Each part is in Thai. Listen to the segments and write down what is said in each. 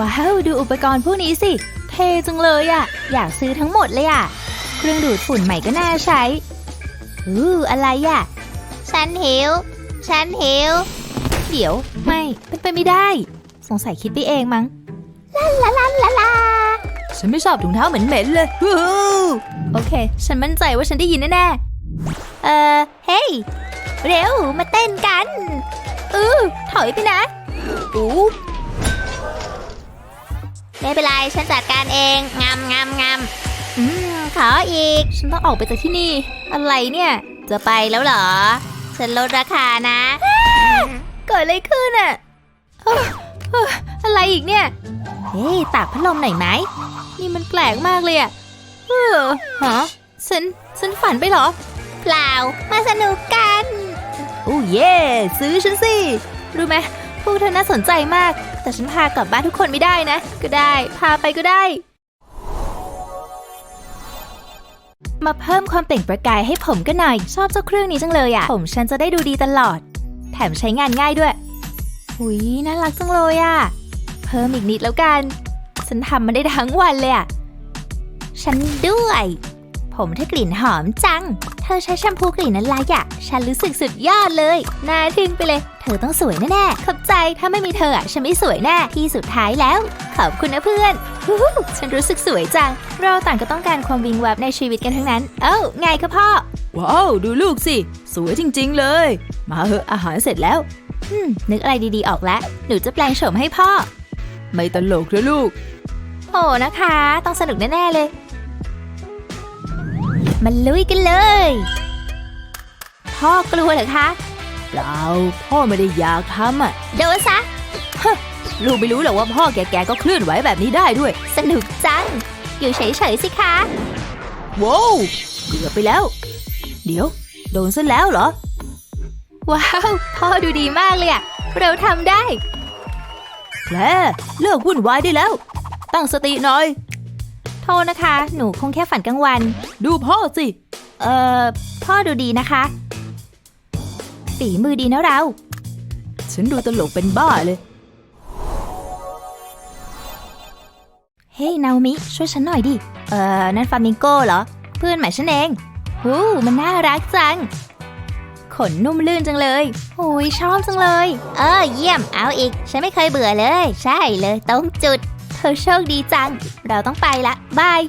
ว้าวดูอุปกรณ์พวกนี้สิ เท่จังเลยอะอยากซื้อทั้งหมดเลยอะเครื่องดูดฝุ่นใหม่ก็น่าใช้อู้อะไรอะฉันหิว ฉันหิว เดี๋ยวไม่เป็นไปไม่ได้ สงสัยคิดไปเองมั้งลาลาลาลาฉันไม่ชอบถุงเท้าเหม็นๆเลยฮู้โอเค ฉันมั่นใจว่าฉันได้ยินแน่ๆเอ่อเฮ้ยเร็วมาเต้นกัน อือถอยไปนะอู้ ไม่เป็นไรฉันจัดการเองงามงามงามอืมขออีก ฉันต้องออกไปจากที่นี่ อะไรเนี่ย จะไปแล้วเหรอ ฉันลดราคานะเกิดอะไรขึ้นอะเอ้อเอ้ออะไรอีกเนี่ย เฮ้ยตากพัดลมหน่อยไหม นี่มันแปลกมากเลยอะเออฮะฉัน ฉันฝันไปเหรอ เปล่า มาสนุกกัน โอ้เย่ซื้อฉันสิ รู้ไหม พวกเธอน่าสนใจมาก แต่ฉันพากลับบ้านทุกคนไม่ได้นะ ก็ได้ พาไปก็ได้ มาเพิ่มความเปล่งประกายให้ผมก็หน่อย ชอบเจ้าเครื่องนี้จังเลยอะผมฉันจะได้ดูดีตลอด แถมใช้งานง่ายด้วย หุยน่ารักจังเลยอะเพิ่มอีกนิดแล้วกัน ฉันทำมันได้ทั้งวันเลยอะฉันด้วย ผมเธอกลิ่นหอมจัง เธอใช้แชมพูกลิ่นอะไรอะฉันรู้สึกสุดยอดเลย น่าทึ่งไปเลย เธอต้องสวยแน่ขอบใจ ถ้าไม่มีเธออะฉันไม่สวยแน่ๆที่สุดท้ายแล้ว ขอบคุณนะเพื่อนฮู้ฮู้ฉันรู้สึกสวยจัง เราต่างก็ต้องการความวิงวับในชีวิตกันทั้งนั้น เอ้าไงคะพ่อ ว้าว ดูลูกสิ สวยจริง ๆ เลย มาเหอะอาหารเสร็จแล้วอืมนึกอะไรดีๆออกแล้ว หนูจะแปลงโฉมให้พ่อ ไม่ตลกนะลูก โอ้นะคะ ต้องสนุกแน่ๆเลย มันลุยกันเลย พ่อกลัวเหรอคะเปล่าพ่อไม่ได้อยากทำอะโดนซะลูกไม่รู้หรอกว่าพ่อแก่ๆก็เคลื่อนไหวแบบนี้ได้ด้วย สนุกจัง อยู่เฉยๆสิคะว้าวเกือบไปแล้ว เดี๋ยว โดนซะแล้วเหรอ ว้าว พ่อดูดีมากเลยอะเราทำได้แพรเลิกวุ่นวายได้แล้ว ตั้งสติหน่อย โทษนะคะ หนูคงแค่ฝันกลางวัน ดูพ่อสิ เอ่อ พ่อดูดีนะคะ ฝีมือดีนะเรา ฉันดูตลกเป็นบ้าเลย เฮ้ยนาโอมิ ช่วยฉันหน่อยดิ เอ่อ นั่นฟามิงโก้เหรอ เพื่อนใหม่ฉันเองหูมันน่ารักจัง ขนนุ่มลื่นจังเลยโอ้ยชอบจังเลย เออ เยี่ยม เอาอีก ฉันไม่เคยเบื่อเลย ใช่เลยตรงจุดเธอโชคดีจัง เราต้องไปละบาย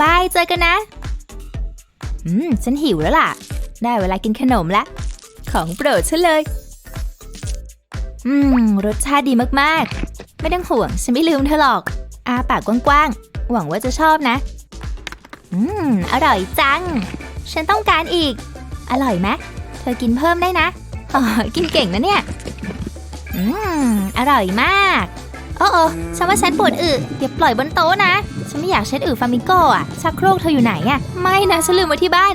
บาย เจอกันนะ อืม ฉันหิวแล้วล่ะ ได้เวลากินขนมละ ของโปรดฉันเลย อืม รสชาติดีมากๆ ไม่ต้องห่วง ฉันไม่ลืมเธอหรอก อาปากกว้างๆ หวังว่าจะชอบนะ อืม อร่อยจัง ฉันต้องการอีก อร่อยไหมเธอกินเพิ่มได้นะ อ๋อ กินเก่งนะเนี่ย อืม อร่อยมาก โอ้โอฉันว่าฉันปวดอึอย่าปล่อยบนโต๊ะนะ ฉันไม่อยากเช็ดอึฟามิงโกอะชักโครกเธออยู่ไหนอะ ไม่นะ ฉันลืมไว้ที่บ้าน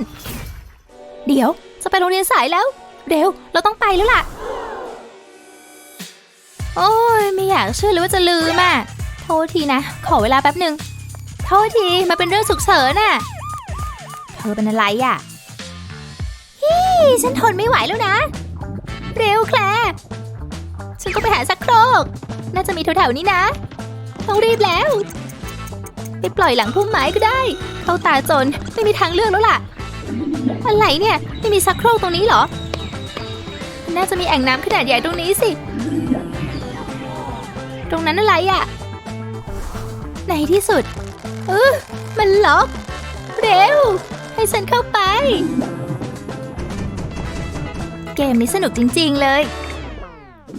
เดี๋ยว จะไปโรงเรียนสายแล้ว เร็ว เราต้องไปแล้วล่ะ โอ้ยไม่อยากเชื่อเลยว่าจะลืมอะ โทษทีนะ ขอเวลาแป๊บหนึ่งโทษทีมาเป็นเรื่องฉุกเฉินน่ะ เธอเป็นอะไรอะนี่ฉันทนไม่ไหวแล้วนะ เร็วแคล นก็ไปหาชักโครก น่าจะมีแถวๆนี้นะ ต้องรีบแล้ว ไปปล่อยหลังพุ่มไม้ก็ได้ เข้าตาจนไม่มีทางเลือกแล้วล่ะ อะไรเนี่ย ไม่มีชักโครกตรงนี้เหรอ น่าจะมีแอ่งน้ำขนาดใหญ่ตรงนี้สิ ตรงนั้นอะไรอะ่ะ ในที่สุด เออมันล็อก เร็ว ให้ฉันเข้าไป เกมนี้สนุกจริง ๆ เลย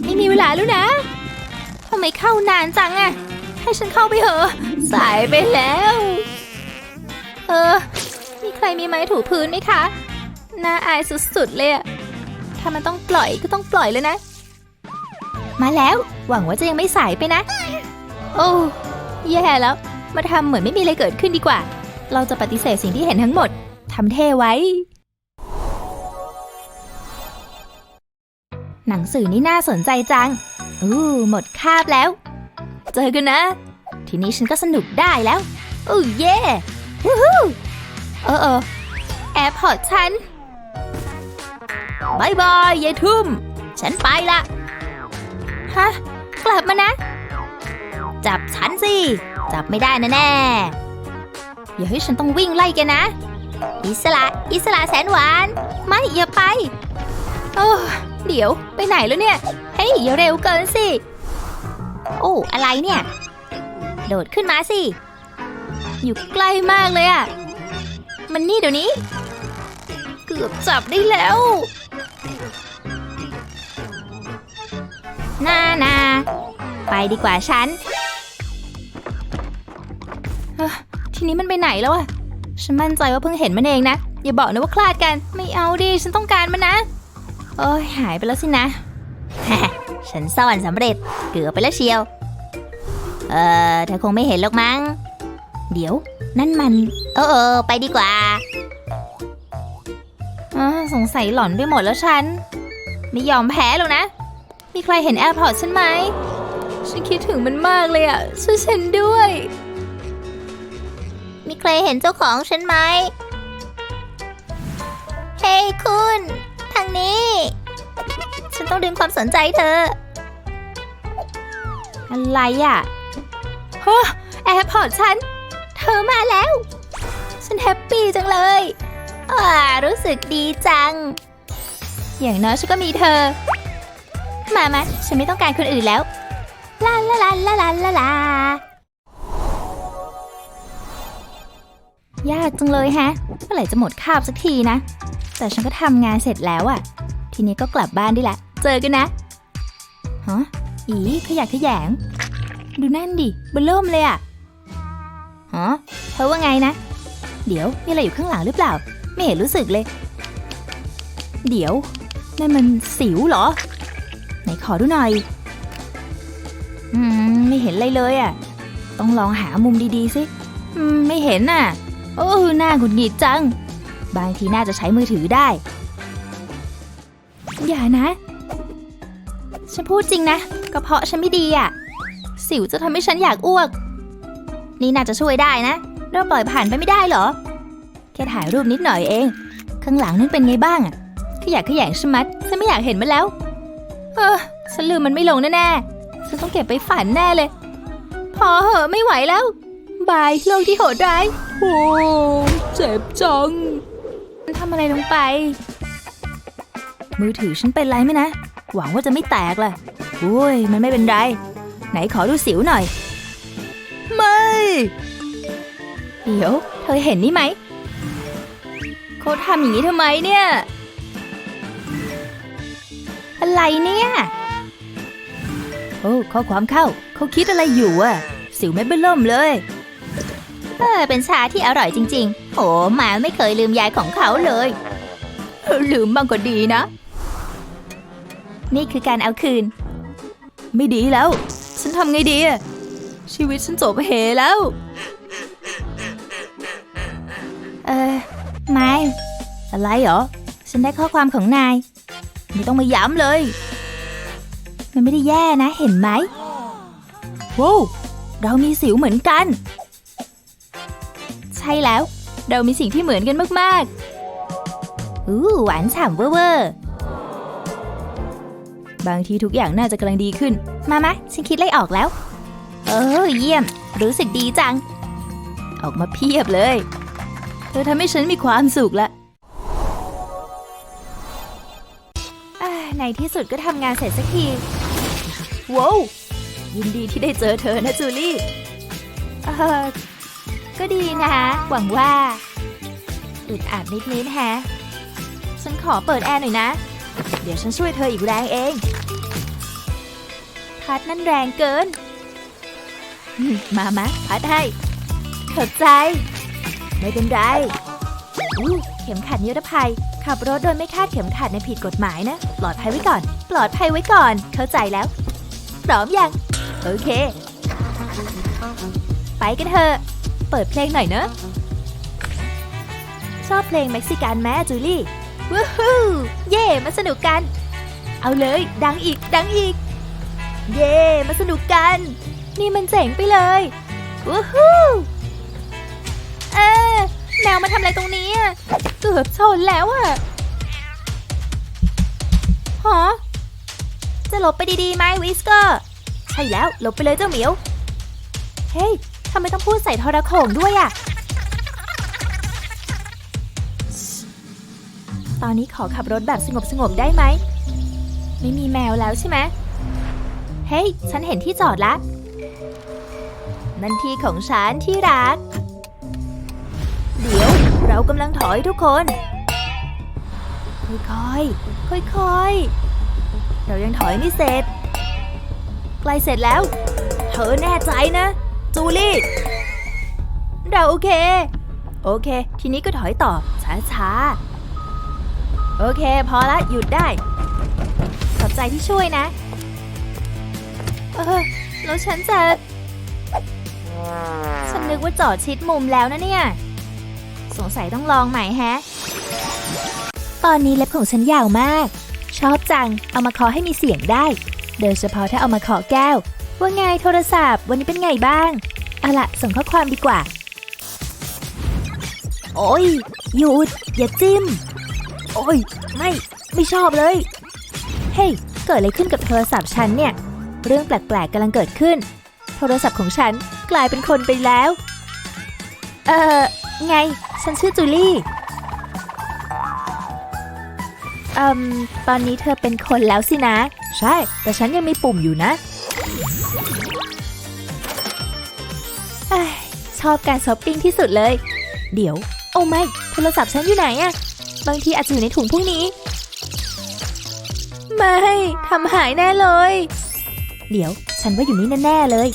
ไม่มีเวลาแล้วนะทำไมเข้านานจังอะให้ฉันเข้าไปเถอะ สายไปแล้ว เออ มีใครมีไม้ถูพื้นไหมคะ น่าอายสุดๆเลยอะถ้ามันต้องปล่อยก็ต้องปล่อยเลยนะ มาแล้ว หวังว่าจะยังไม่สายไปนะ โอ้แย่แล้ว มาทำเหมือนไม่มีอะไรเกิดขึ้นดีกว่า เราจะปฏิเสธสิ่งที่เห็นทั้งหมดทำเท่ไว้ หนังสือนี่น่าสนใจจัง อู้หมดคาบแล้ว เจอกันนะ ทีนี้ฉันก็สนุกได้แล้ว อู้เย่วู้ฮู้เออเออแอร์พอร์ตฉันบายบายยายทุ่ม ฉันไปละ ฮะ กลับมานะ จับฉันสิ จับไม่ได้แน่ๆอย่าให้ฉันต้องวิ่งไล่แกนะ อิสระ อิสระแสนหวาน ไม่อย่าไป โอ้ เดี๋ยวไปไหนแล้วเนี่ย เฮ้ยอย่าเร็วเกินสิ โอ้อะไรเนี่ย โดดขึ้นมาสิ อยู่ใกล้มากเลยอะมันนี่เดี๋ยวนี้ เกือบจับได้แล้วนานาไปดีกว่าฉัน ทีนี้มันไปไหนแล้วอะฉันมั่นใจว่าเพิ่งเห็นมันเองนะ อย่าบอกนะว่าคลาดกัน ไม่เอาดิ ฉันต้องการมันนะ โอ้ยหายไปแล้วสินะ ฉันซ่อนสำเร็จ เกือบไปแล้วเชียว เออเธอคงไม่เห็นหรอกมั้ง เดี๋ยว นั่นมัน เออเออไปดีกว่าอาสงสัยหล่อนไปหมดแล้วฉัน ไม่ยอมแพ้หรอกนะ มีใครเห็นแอร์พอร์ตฉันไหม ฉันคิดถึงมันมากเลยอะช่วยฉันด้วย มีใครเห็นเจ้าของฉันไหม เฮ้ยคุณ ทางนี้ ฉันต้องดึงความสนใจเธอ อะไรอะฮะแอร์พอร์ตฉัน เธอมาแล้ว ฉันแฮปปี้จังเลยอ่ารู้สึกดีจัง อย่างน้อยฉันก็มีเธอ มามาฉันไม่ต้องการคนอื่นแล้ว ลาลาลาลาลาลา ยากจังเลยแฮะ เมื่อไหร่จะหมดคาบสักทีนะ แต่ฉันก็ทำงานเสร็จแล้วอะทีนี้ก็กลับบ้านได้ละ เจอกันนะ ฮะ อีขยะขยง ดูนั่นดิบลเริ่มเลยอะฮะเธอว่าไงนะ เดี๋ยวมีอะไรอยู่ข้างหลังหรือเปล่า ไม่เห็นรู้สึกเลย เดี๋ยวนั่นมันสิวเหรอ ไหนขอดูหน่อย อืม ไม่เห็นอะไรเลยอะต้องลองหามุมดีๆสิ อืม ไม่เห็นน่ะ โอ้หน้าหงุดหงิดจัง บางทีน่าจะใช้มือถือได้ อย่านะ ฉันพูดจริงนะกระเพาะฉันไม่ดีอะ สิวจะทำให้ฉันอยากอ้วก นี่น่าจะช่วยได้นะ เราปล่อยผ่านไปไม่ได้เหรอ แค่ถ่ายรูปนิดหน่อยเอง ข้างหลังนั้นเป็นไงบ้างอะขยะขยะงชะมัดฉันไม่อยากเห็นมันแล้ว เออฉันลืมมันไม่ลงแน่ๆฉันต้องเก็บไปฝันแน่เลย พอเหอะไม่ไหวแล้ว บายโลกที่โหดร้าย โอ้เจ็บจังมันทำอะไรลงไป มือถือฉันเป็นไรไหมนะ หวังว่าจะไม่แตกล่ะโอ้ย มันไม่เป็นไร ไหนขอดูสิวหน่อย ไม่ เดี๋ยว เธอเห็นนี่ไหมเขาทำอย่างนี้ทำไมเนี่ย อะไรเนี่ย โอ้ ข้อความเข้า เขาคิดอะไรอยู่อะสิวไม่เบิ่มเริ่มเลย เออเป็นชาที่อร่อยจริงๆ โหหมาไม่เคยลืมยายของเขาเลย ลืมบ้างก็ดีนะ นี่คือการเอาคืน ไม่ดีแล้ว ฉันทำไงดีอะชีวิตฉันจบเหแล้ว เออไม่อะไรเหรอ ฉันได้ข้อความของนาย ไม่ต้องมาย้ำเลย มันไม่ได้แย่นะเห็นไหมว้าวเรามีสิวเหมือนกัน ใช่แล้ว เรามีสิ่งที่เหมือนกันมากๆ อู้หวานฉ่ำเวอร์เวอร์บางทีทุกอย่างน่าจะกำลังดีขึ้น มามะฉันคิดไล่ออกแล้ว เออเยี่ยม รู้สึกดีจัง ออกมาเพียบเลย เธอทำให้ฉันมีความสุขละอ่าในที่สุดก็ทำงานเสร็จสักทีว้าวยินดีที่ได้เจอเธอนะจูลี่เออ ก็ดีนะหวังว่าอึดอัดนิดๆแฮะ ฉันขอเปิดแอร์หน่อยนะ เดี๋ยวฉันช่วยเธออีกแรงเอง พัดนั่นแรงเกินมมามะพัดให้ขอบใจ ไม่เป็นไรอู้เข็มขัดนิรภัย ขับรถโดยไม่คาดเข็มขัดในผิดกฎหมายนะ ปลอดภัยไว้ก่อน ปลอดภัยไว้ก่อน เข้าใจแล้ว พร้อมยัง โอเค ไปกันเถอะ เปิดเพลงหน่อยเนะ ชอบเพลงเม็กซิกันแม่จูลี่วู้ฮู้เย่มาสนุกกัน เอาเลย ดังอีก ดังอีก เย่มาสนุกกัน นี่มันเจ๋งไปเลยวู้ฮู้เออแมวมาทำอะไรตรงนี้อะเกือบชนแล้วอะฮะจะหลบไปดีๆไหมวิสเกอร์ ใช่แล้วหลบไปเลยเจ้าเหมียว เฮ้ย ทำไมต้องพูดใส่ทรโขงด้วยอะตอนนี้ขอขับรถแบบสงบๆได้ไหม ไม่มีแมวแล้วใช่ไหม เฮ้ยฉันเห็นที่จอดละนั่นที่ของฉันที่รัก เดี๋ยวเรากำลังถอยทุกคน ค่อยๆ ค่อยๆ เรายังถอยไม่เสร็จ ใกล้เสร็จแล้ว เธอแน่ใจนะ จูลี่ เราโอเค โอเค ทีนี้ก็ถอยต่อ ช้าๆ โอเค พอละ หยุดได้ ขอบใจที่ช่วยนะ เออ แล้วฉันจะ ฉันนึกว่าจอดชิดมุมแล้วนะเนี่ย สงสัยต้องลองใหม่แฮะ ตอนนี้เล็บของฉันยาวมาก ชอบจัง เอามาเคอให้มีเสียงได้ โดยเฉพาะถ้าเอามาเคอแก้ว ว่าไงโทรศัพท์ วันนี้เป็นไงบ้างเอาละส่งข้อความดีกว่า โอ้ยหยุดอย่าจิ้ม โอ้ยไม่ไม่ชอบเลย เฮ้ยเกิดอะไรขึ้นกับโทรศัพท์ฉันเนี่ย เรื่องแปลกๆกำลังเกิดขึ้น โทรศัพท์ของฉันกลายเป็นคนไปแล้ว เอ่อ ไง ฉันชื่อจูลี่อ่มตอนนี้เธอเป็นคนแล้วสินะ ใช่ แต่ฉันยังมีปุ่มอยู่นะ ชอบการช้อปปิ้งที่สุดเลย เดี๋ยว โอ้ไม่โทรศัพท์ฉันอยู่ไหนอะบางทีอาจจะอยู่ในถุงพวกนี้ ไม่ทำหายแน่เลย เดี๋ยวฉันว่าอยู่นี่แน่ๆเลย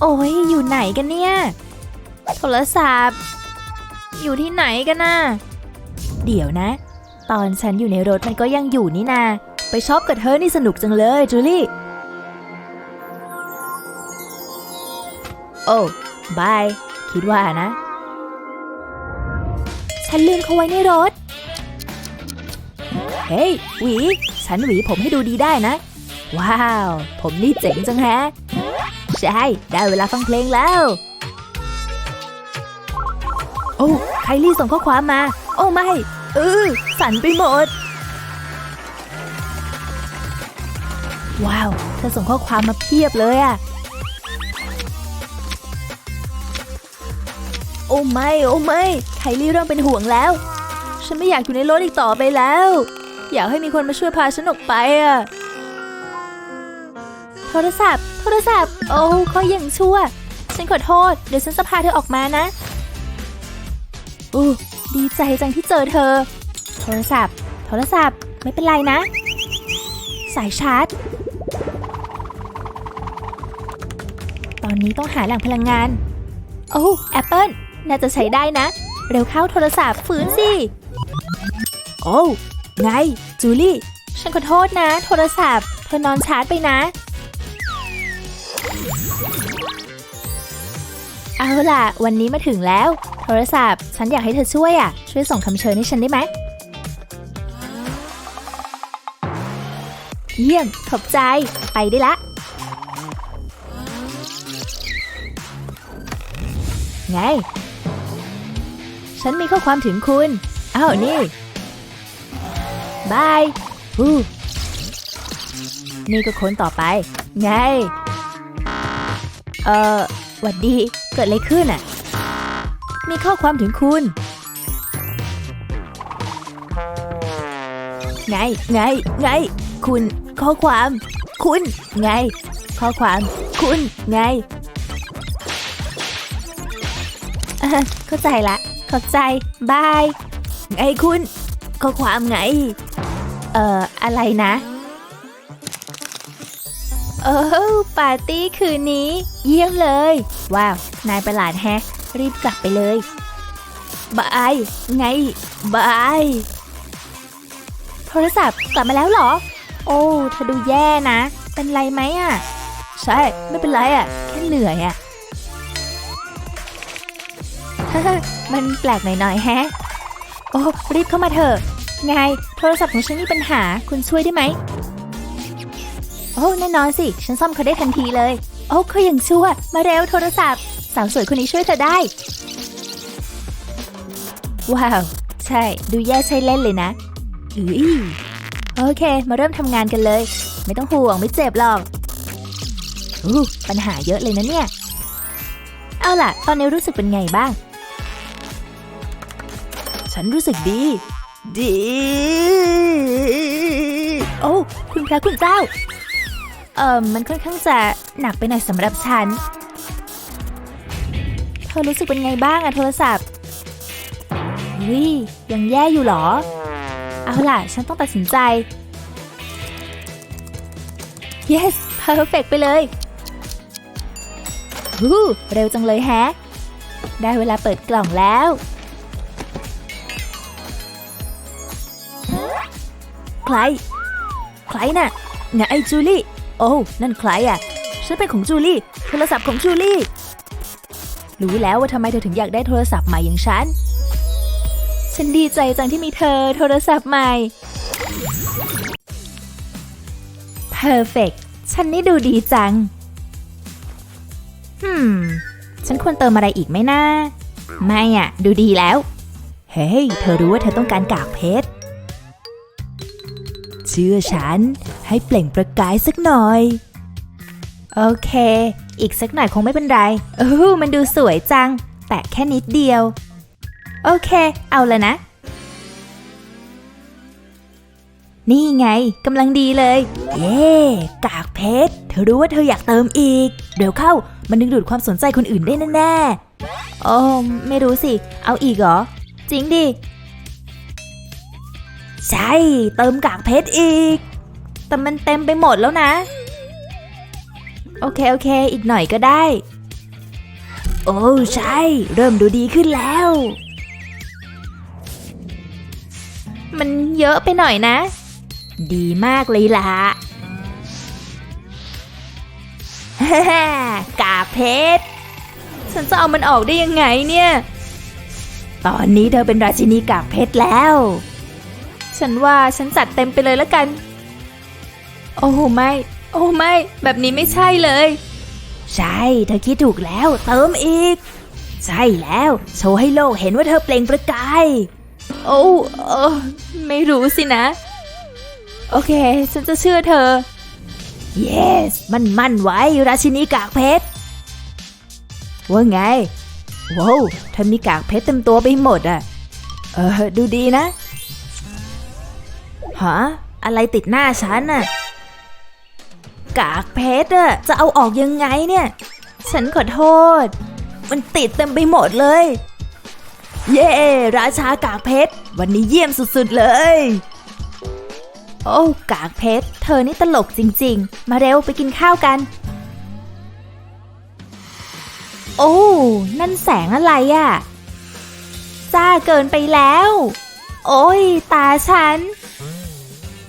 โอ้ยอยู่ไหนกันเนี่ย โทรศัพท์ อยู่ที่ไหนกันน่ะเดี๋ยวนะ ตอนฉันอยู่ในรถมันก็ยังอยู่นี่นา ไปช็อปกับเธอนี่สนุกจังเลยจูลี่ โอ้บาย คิดว่านะ ฉันลืมเขาไว้ในรถ เฮ้ย หวี ฉันหวีผมให้ดูดีได้นะ ว้าว ผมนี่เจ๋งจังแฮะ ใช่ ได้เวลาฟังเพลงแล้ว โอ้ไคลี่ส่งข้อความมา โอ้ไม่เออสั่นไปหมด ว้าว เธอส่งข้อความมาเพียบเลยอะ อ้ไม่โอ้ไม่ไคลี่เริ่มเป็นห่วงแล้ว ฉันไม่อยากอยู่ในรถอีกต่อไปแล้ว อยากให้มีคนมาช่วยพาฉันออกไปอะโทรศัพท์ โทรศัพท์ โอ้ก็ยังชั่ว ฉันขอโทษ เดี๋ยวฉันจะพาเธอออกมานะอู้ดีใจจังที่เจอเธอ โทรศัพท์ โทรศัพท์ ไม่เป็นไรนะ สายชาร์จ ตอนนี้ต้องหาแหล่งพลังงาน โอ้แอปเปิล น่าจะใช้ได้นะ เร็วเข้าโทรศัพท์ฟื้นสิ โอ้ไง จูลี่ ฉันขอโทษนะ โทรศัพท์ เธอนอนชาร์จไปนะ เอาล่ะ วันนี้มาถึงแล้ว โทรศัพท์ ฉันอยากให้เธอช่วยอะ ช่วยส่งคำเชิญให้ฉันได้ไหม เยี่ยม ขอบใจ ไปได้ละไง ฉันมีข้อความถึงคุณ อ้าว นี่ บายฮู้นี่ก็คนต่อไป ไง เอ่อหวัดดี เกิดอะไรขึ้นอะ มีข้อความถึงคุณ ไง ไง ไง คุณ ข้อความ คุณ ไง ข้อความ คุณ ไง เข้าใจละ ขอบใจ บาย ไงคุณข้อความไง เอ่อ อะไรนะเออปาร์ตี้คืนนี้ เยี่ยมเลย ว้าว นายประหลาดแฮะ รีบกลับไปเลย บาย ไง บาย โทรศัพท์กลับมาแล้วเหรอ โอ้เธอดูแย่นะ เป็นไรไหมอะ ใช่ ไม่เป็นไรอะ แค่เหนื่อยอะ มันแปลกหน่อยๆแฮะ โอ้รีบเข้ามาเถอะ ไง โทรศัพท์ของฉันมีปัญหาคุณช่วยได้ไหม โอ้แน่นอนสิ ฉันซ่อมเขาได้ทันทีเลย โอ้เขายังชั่ว มาเร็วโทรศัพท์ สาวสวยคนนี้ช่วยเธอได้ ว้าว ใช่ ดูแย่ใช่เล่นเลยนะอือโอเค มาเริ่มทำงานกันเลย ไม่ต้องห่วงไม่เจ็บหรอกอู้ปัญหาเยอะเลยนะเนี่ย เอาล่ะ ตอนนี้รู้สึกเป็นไงบ้าง ฉันรู้สึกดี ดี โอ้ คุณพระคุณเจ้า เอ่อ มันค่อนข้างจะหนักไปหน่อยสำหรับฉัน เธอรู้สึกเป็นไงบ้างอะโทรศัพท์วิยังแย่อยู่หรอ เอาล่ะ ฉันต้องตัดสินใจ yes perfect ไปเลยฮู้เร็วจังเลยแฮะ ได้เวลาเปิดกล่องแล้ว ใคร ใครน่ะไงไอ้จูลี่ โอ้ นั่นใครอะ ฉันเป็นของจูลี่ โทรศัพท์ของจูลี่ รู้แล้วว่าทำไมเธอถึงอยากได้โทรศัพท์ใหม่อย่างฉัน ฉันดีใจจังที่มีเธอโทรศัพท์ใหม่ perfect ฉันนี่ดูดีจัง hmm ฉันควรเติมอะไรอีกไหมนะ ไม่อะดูดีแล้ว เฮ้ย เธอรู้ว่าเธอต้องการกากเพชร เชื่อฉัน ให้เปล่งประกายสักหน่อย โอเค อีกสักหน่อยคงไม่เป็นไรเออมันดูสวยจัง แต่แค่นิดเดียว โอเค เอาละนะ นี่ไงกำลังดีเลย เย้กากเพชร เธอรู้ว่าเธออยากเติมอีก เดี๋ยวเข้า มันดึงดูดความสนใจคนอื่นได้แน่โอ้ไม่รู้สิ เอาอีกเหรอ จริงดิ ใช่ เติมกากเพชรอีก แต่มันเต็มไปหมดแล้วนะ โอเค โอเค อีกหน่อยก็ได้ โอ้ใช่ เริ่มดูดีขึ้นแล้ว มันเยอะไปหน่อยนะ ดีมากเลยล่ะฮ่ากากเพชร ฉันจะเอามันออกได้ยังไงเนี่ย ตอนนี้เธอเป็นราชินีกากเพชรแล้ว ฉันว่าฉันจัดเต็มไปเลยแล้วกัน โอ้ไม่ โอ้ไม่ แบบนี้ไม่ใช่เลย ใช่ เธอคิดถูกแล้ว เติมอีก ใช่แล้ว โชว์ให้โลกเห็นว่าเธอเปล่งประกาย โอ้เออไม่รู้สินะ โอเค ฉันจะเชื่อเธอ yes มันมั่นไว้ ราชินีกากเพชร ว่าไง ว้าวเธอมีกากเพชรเต็มตัวไปหมดอะ เออ ดูดีนะ ฮะอะไรติดหน้าฉันน่ะ กากเพชรอะจะเอาออกยังไงเนี่ย ฉันขอโทษ มันติดเต็มไปหมดเลย เย้ราชากากเพชร วันนี้เยี่ยมสุดๆเลย โอ้กากเพชร เธอนี่ตลกจริง ๆ มาเร็วไปกินข้าวกัน โอ้นั่นแสงอะไรอะ่ะจ้าเกินไปแล้ว โอ้ยตาฉัน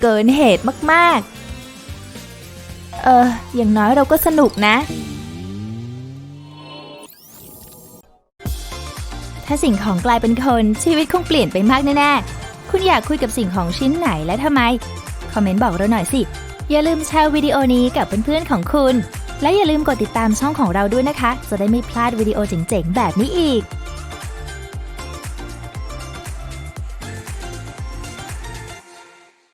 เกินเหตุมากๆ เออ อย่างน้อยเราก็สนุกนะ ถ้าสิ่งของกลายเป็นคนชีวิตคงเปลี่ยนไปมากแน่ๆ คุณอยากคุยกับสิ่งของชิ้นไหนและทำไม คอมเมนต์บอกเราหน่อยสิ อย่าลืมแชร์วิดีโอนี้กับเพื่อนๆของคุณ และอย่าลืมกดติดตามช่องของเราด้วยนะคะ จะได้ไม่พลาดวิดีโอเจ๋งๆ แบบนี้อีก